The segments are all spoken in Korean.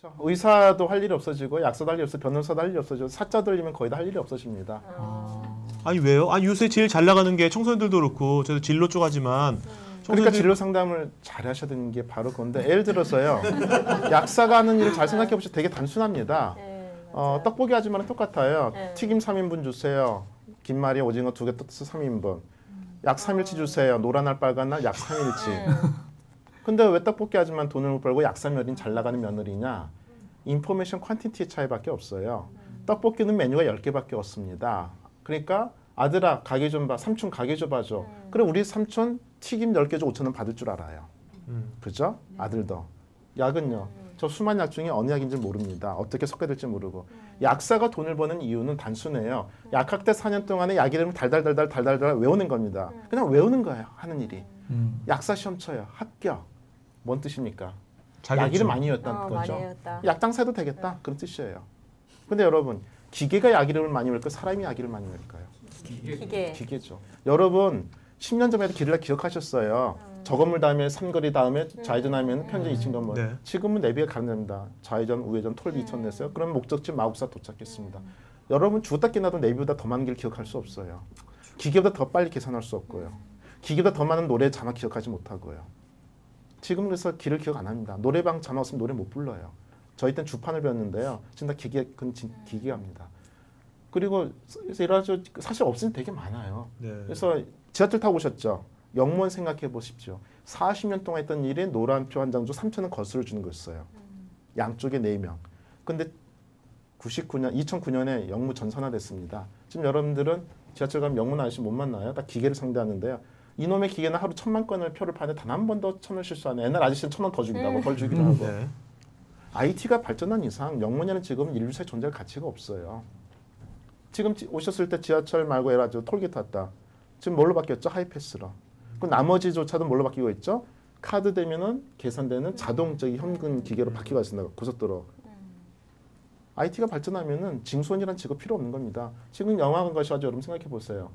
그렇죠. 의사도 할 일이 없어지고 약사도 할 일이 없어 변호사도 할 일이 없어지고 사자 들리면 거의 다 할 일이 없어집니다. 아 니 왜요? 아니 요새 제일 잘 나가는 게 청소년들도 그렇고 저도 진로 쪽 하지만 그러니까 청소년들- 진료 상담을 잘 하셔야 되는 게 바로 그건데 예를 들어서요. 약사가 하는 일을 잘 생각해 보시면 되게 단순합니다. 네, 어. 떡볶이 아줌마는 똑같아요. 네. 튀김 3인분 주세요. 김말이 오징어 두개 떡스 3인분. 약 3일치 주세요. 노란 날 빨간 날 약 3일치. 네. 근데 왜 떡볶이 아줌마는 돈을 못 벌고 약사면인 잘 나가는 며느리냐? 인포메이션 퀀티티의 차이밖에 없어요. 떡볶이는 메뉴가 10개밖에 없습니다. 그러니까 아들아 가게 좀 봐. 삼촌 가게 좀 봐줘. 그럼 우리 삼촌 튀김 10개 줘 5천 원 받을 줄 알아요. 음. 그죠? 아들도. 약은요. 저 수많은 약 중에 어느 약인지 모릅니다. 어떻게 섞어야 될지 모르고. 약사가 돈을 버는 이유는 단순해요. 약학대 4년 동안에 약 이름을 달달달달 달달달 외우는 겁니다. 그냥 외우는 거예요. 하는 일이. 음. 약사 시험 쳐요. 합격. 뭔 뜻입니까? 자격증. 약 이름 많이 외웠다는 어, 거죠. 약장사 해도 되겠다. 그런 뜻이에요. 근데 여러분, 기계가 약 이름을 많이 외울까요? 사람이 약 이름을 많이 외울까요? 기계. 기계죠. 여러분 10년 전에도 길을 기억하셨어요. 저건물 다음에 삼거리 다음에 좌회전하면 편전 2층 건물. 네. 지금은 내비가 가능합니다. 좌회전, 우회전, 톨비 2천 냈어요. 그럼 목적지 마국사 도착했습니다. 여러분 죽었다 깨나도 내비보다 더 많은 길 기억할 수 없어요. 기계보다 더 빨리 계산할 수 없고요. 기계보다 더 많은 노래 자막 기억하지 못하고요. 지금 그래서 길을 기억 안 합니다. 노래방 자막 없으면 노래 못 불러요. 저희 땐 주판을 배웠는데요. 지금 다 기계, 그건 진- 기계합니다. 그리고 그래서 이래가지고 사실 없으면 되게 많아요. 네. 그래서 지하철 타고 오셨죠? 영문 생각해 보십시오. 40년 동안 했던 일이 노란 표 한 장주 3천 원 거스를 주는 거였어요. 양쪽에 4명. 근데 99년, 2009년에 영무 전산화 됐습니다. 지금 여러분들은 지하철 가면 영문 아저씨 못 만나요? 다 기계를 상대하는데요. 이놈의 기계는 하루 천만 건을 표를 파는데 단 한 번도 천원 실수 안 해. 옛날 아저씨는 천 원더 주기도 하고 벌 주기도 하고. 네. IT가 발전한 이상 영문이라는 직업은 인류사에 존재할 가치가 없어요. 지금 지- 오셨을 때 지하철 말고 해가지고 톨게이트 왔다. 지금 뭘로 바뀌었죠? 하이패스로. 그 나머지조차도 뭘로 바뀌고 있죠? 카드 되면은 계산되는 자동적인 현금 기계로 바뀌고 있습니다. 고속도로. IT가 발전하면은 징수원이라는 직업 필요 없는 겁니다. 지금 영화관 가셔가지고 여러분 생각해 보세요.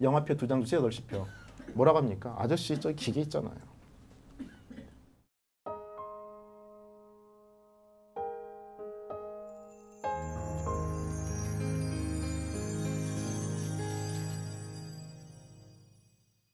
영화표 두 장 주세요, 8시표. 뭐라고 합니까? 아저씨 저기 기계 있잖아요.